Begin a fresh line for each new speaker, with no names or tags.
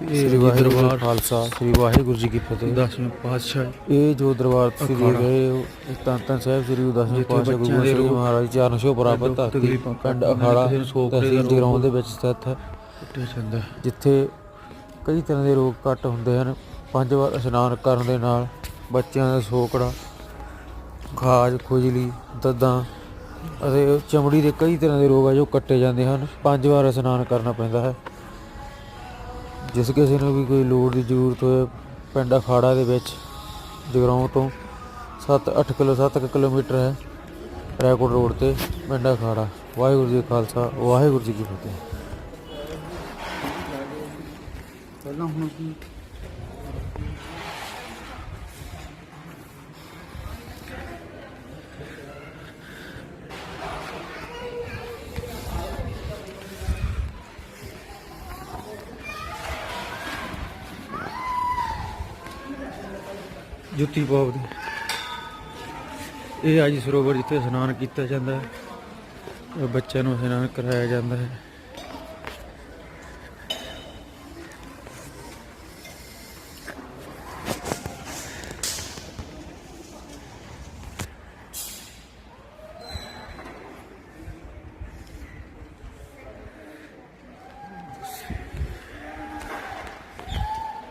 ਇਹ
ਸ੍ਰੀ ਵਾਹਿਗੁਰੂ ਜੀ ਖਾਲਸਾ ਸ੍ਰੀ ਵਾਹਿਗੁਰੂ ਜੀ ਕੀ ਫਤਿਹ।
ਦਸਵੇਂ ਪਾਤਸ਼ਾਹ
ਇਹ ਜੋ ਦਰਬਾਰ ਤੁਸੀਂ ਹੋ ਇਹ ਧੰਨ ਧੰਨ ਸਾਹਿਬ ਸ੍ਰੀ ਦਸਵੇਂ ਪਾਤਸ਼ਾਹ ਗੁਰੂ
ਦੇ
ਗੋਬਿੰਦ ਸਿੰਘ ਮਹਾਰਾਜ ਚਰਨ ਛੋਹ ਪ੍ਰਾਪਤ ਧਰਤੀ ਪਿੰਡ ਅਖਾੜਾ
ਦਾ
ਤਹਿਸੀਲ ਜਗਰਾਉਂ ਦੇ ਵਿੱਚ ਸਥਿਤ ਹੈ। ਜਿੱਥੇ ਕਈ ਤਰ੍ਹਾਂ ਦੇ ਰੋਗ ਘੱਟ ਹੁੰਦੇ ਹਨ। ਪੰਜ ਵਾਰ ਇਸ਼ਨਾਨ ਕਰਨ ਦੇ ਨਾਲ ਬੱਚਿਆਂ ਦਾ ਸੋਕੜਾ ਖਾਜ ਖੁਜਲੀ ਦਦਾਂ ਅਤੇ ਚਮੜੀ ਦੇ ਕਈ ਤਰ੍ਹਾਂ ਦੇ ਰੋਗ ਆ ਜੋ ਕੱਟੇ ਜਾਂਦੇ ਹਨ। ਪੰਜ ਵਾਰ ਇਸ਼ਨਾਨ ਕਰਨਾ ਪੈਂਦਾ ਹੈ। ਜਿਸ ਕਿਸੇ ਨੂੰ ਵੀ ਕੋਈ ਲੋੜ ਦੀ ਜ਼ਰੂਰਤ ਹੋਵੇ ਪਿੰਡ ਅਖਾੜਾ ਦੇ ਵਿੱਚ, ਜਗਰਾਉਂ ਤੋਂ 7-8 ਕਿਲੋ 7 ਕਿਲੋਮੀਟਰ ਹੈ ਰੈਕੋਰਡ ਰੋਡ ਤੇ ਪਿੰਡ ਅਖਾੜਾ। ਵਾਹਿਗੁਰੂ ਜੀ ਖਾਲਸਾ, ਵਾਹਿਗੁਰੂ ਜੀ ਕੀ ਫਤਿਹ।
ਪਹਿਲਾਂ ਹੁਣ ਕੀ? ਜੁੱਤੀ ਪਾਉ ਦੀ। ਇਹ ਅੱਜ ਸਰੋਵਰ ਜਿੱਥੇ ਇਸ਼ਨਾਨ ਕੀਤਾ ਜਾਂਦਾ ਹੈ ਬੱਚਿਆਂ ਨੂੰ ਇਸ਼ਨਾਨ ਕਰਾਇਆ ਜਾਂਦਾ ਹੈ।